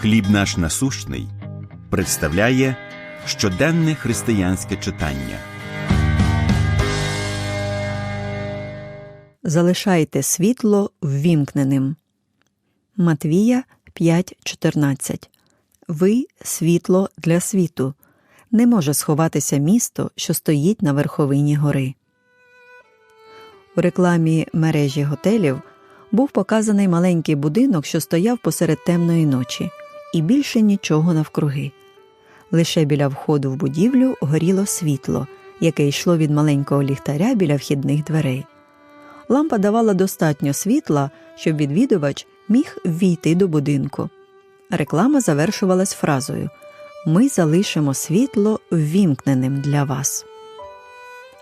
Хліб наш насущний представляє щоденне християнське читання. Залишайте світло ввімкненим. Матвія 5.14 Ви світло для світу. Не може сховатися місто, що стоїть на верховині гори. У рекламі мережі готелів був показаний маленький будинок, що стояв посеред темної ночі, і більше нічого навкруги. Лише біля входу в будівлю горіло світло, яке йшло від маленького ліхтаря біля вхідних дверей. Лампа давала достатньо світла, щоб відвідувач міг ввійти до будинку. Реклама завершувалась фразою Ми залишимо світло ввімкненим для вас.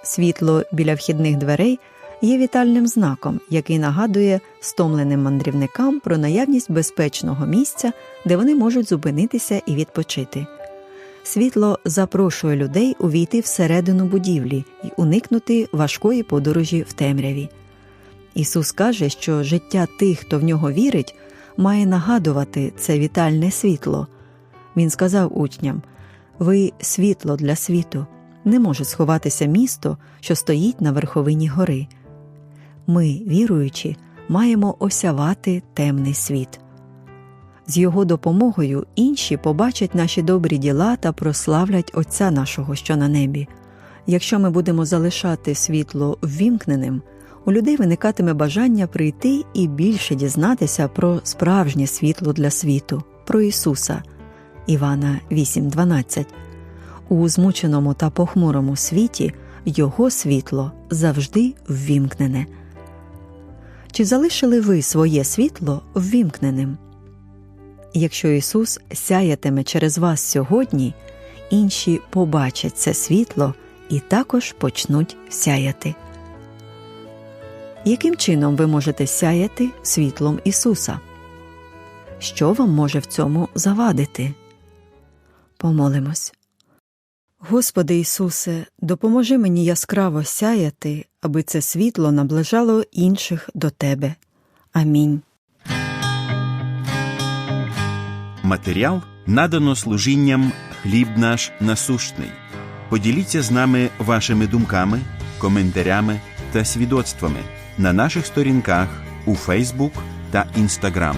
Світло біля вхідних дверей є вітальним знаком, який нагадує стомленим мандрівникам про наявність безпечного місця, де вони можуть зупинитися і відпочити. Світло запрошує людей увійти всередину будівлі і уникнути важкої подорожі в темряві. Ісус каже, що життя тих, хто в нього вірить, має нагадувати це вітальне світло. Він сказав учням Ви світло для світу, не може сховатися місто, що стоїть на верховині гори. Ми, віруючі, маємо осявати темний світ. З його допомогою інші побачать наші добрі діла та прославлять Отця нашого, що на небі. Якщо ми будемо залишати світло ввімкненим, у людей виникатиме бажання прийти і більше дізнатися про справжнє світло для світу, про Ісуса. Івана 8.12. У змученому та похмурому світі Його світло завжди ввімкнене. Чи залишили ви своє світло ввімкненим? Якщо Ісус сяятиме через вас сьогодні, інші побачать це світло і також почнуть сяяти. Яким чином ви можете сяяти світлом Ісуса? Що вам може в цьому завадити? Помолимось. Господи Ісусе, допоможи мені яскраво сяяти, аби це світло наближало інших до Тебе. Амінь. Матеріал надано служінням Хліб наш насущний. Поділіться з нами вашими думками, коментарями та свідоцтвами на наших сторінках у Фейсбук та Інстаграм.